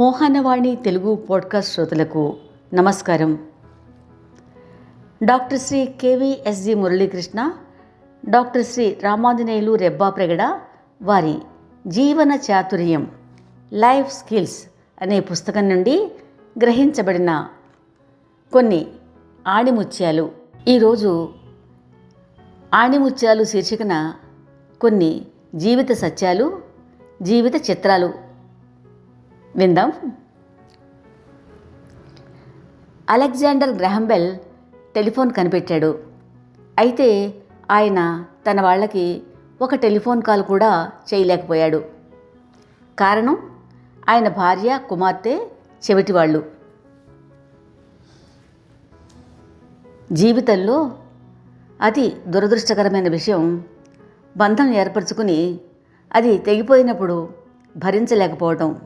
Mohanavani Telugu podcast శ్రోతలకు నమస్కారం. Doctor Shri KVSG Muralikrishna doctor Shri Ramanjaneyulu Rebbapragada వారి జీవన చాతుర్యం లైఫ్ స్కిల్స్ అనే పుస్తకం నుండి గ్రహించబడిన కొన్ని ఆణిముత్యాలు. ఈరోజు ఆణిముత్యాలు శీర్షికన కొన్ని జీవిత సత్యాలు జీవిత చిత్రాలు విందాం. అలెగ్జాండర్ గ్రహంబెల్ టెలిఫోన్ కనిపెట్టాడు. అయితే ఆయన తన వాళ్ళకి ఒక టెలిఫోన్ కాల్ కూడా చేయలేకపోయాడు. కారణం? ఆయన భార్య కుమార్తె చెవిటివాళ్ళు జీవితంలో అతి దురదృష్టకరమైన విషయం బంధం ఏర్పరచుకుని అది తెగిపోయినప్పుడు భరించలేకపోవటం.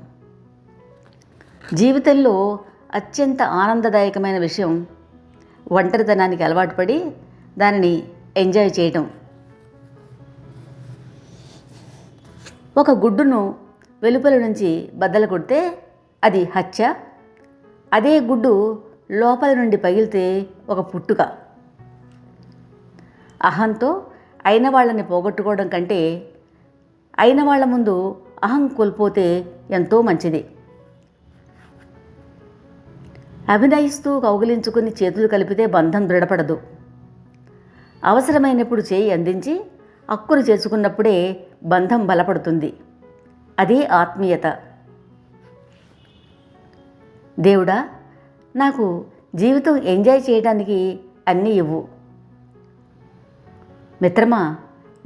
జీవితంలో అత్యంత ఆనందదాయకమైన విషయం ఒంటరితనానికి అలవాటు పడి దానిని ఎంజాయ్ చేయటం. ఒక గుడ్డును వెలుపల నుంచి బద్దలు కొడితే అది హత్య. అదే గుడ్డు లోపల నుండి పగిలితే ఒక పుట్టుక. అహంతో అయిన వాళ్ళని పోగొట్టుకోవడం కంటే అయిన వాళ్ళ ముందు అహం కోల్పోతే ఎంతో మంచిది. అభినయిస్తూ కౌగిలించుకుని చేతులు కలిపితే బంధం దృఢపడదు. అవసరమైనప్పుడు చేయి అందించి అక్కును చేసుకున్నప్పుడే బంధం బలపడుతుంది. అదే ఆత్మీయత. దేవుడా నాకు జీవితం ఎంజాయ్ చేయడానికి అన్నీ ఇవ్వు. మిత్రమా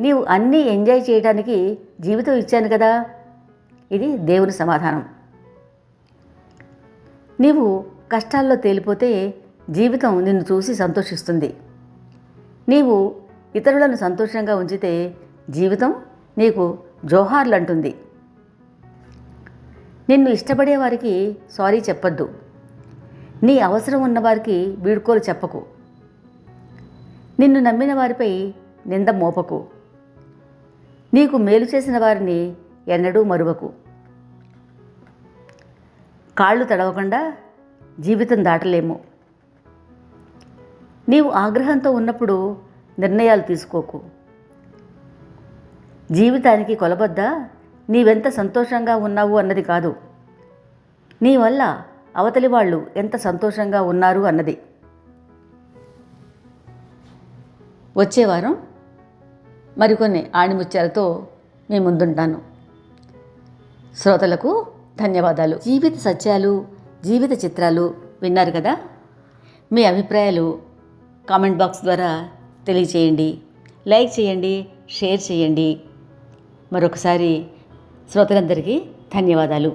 నీవు అన్నీ ఎంజాయ్ చేయడానికి జీవితం ఇచ్చాను కదా? ఇది దేవుని సమాధానం. నీవు కష్టాల్లో తేలిపోతే జీవితం నిన్ను చూసి సంతోషిస్తుంది. నీవు ఇతరులను సంతోషంగా ఉంచితే జీవితం నీకు జోహార్లు అంటుంది నిన్ను ఇష్టపడే వారికి సారీ చెప్పొద్దు. నీ అవసరం ఉన్నవారికి వీడుకోలు చెప్పకు. నిన్ను నమ్మిన వారిపై నింద మోపకు. నీకు మేలు చేసిన వారిని ఎన్నడూ మరువకు. కాళ్ళు తడవకుండా జీవితం దాటలేము. నీవు ఆగ్రహంతో ఉన్నప్పుడు నిర్ణయాలు తీసుకోకు. జీవితానికి కొలబద్ద నీవెంత సంతోషంగా ఉన్నావు అన్నది కాదు. నీ వల్ల అవతలి వాళ్ళు ఎంత సంతోషంగా ఉన్నారు అన్నది. వచ్చే వారం మరికొన్ని ఆణిముత్యాలతో మీ ముందుంటాను. శ్రోతలకు ధన్యవాదాలు. జీవిత సత్యాలు జీవిత చిత్రాలు విన్నారు కదా? మీ అభిప్రాయాలు కామెంట్ బాక్స్ ద్వారా తెలియచేయండి. లైక్ చేయండి షేర్ చేయండి. మరొకసారి శ్రోతలందరికీ ధన్యవాదాలు.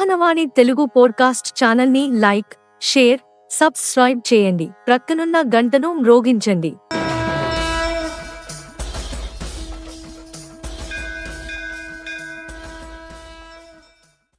మానవాణి తెలుగు పోడ్కాస్ట్ ఛానల్ని లైక్ షేర్ సబ్స్క్రైబ్ చేయండి. ప్రక్కనున్న గంటను మ్రోగించండి.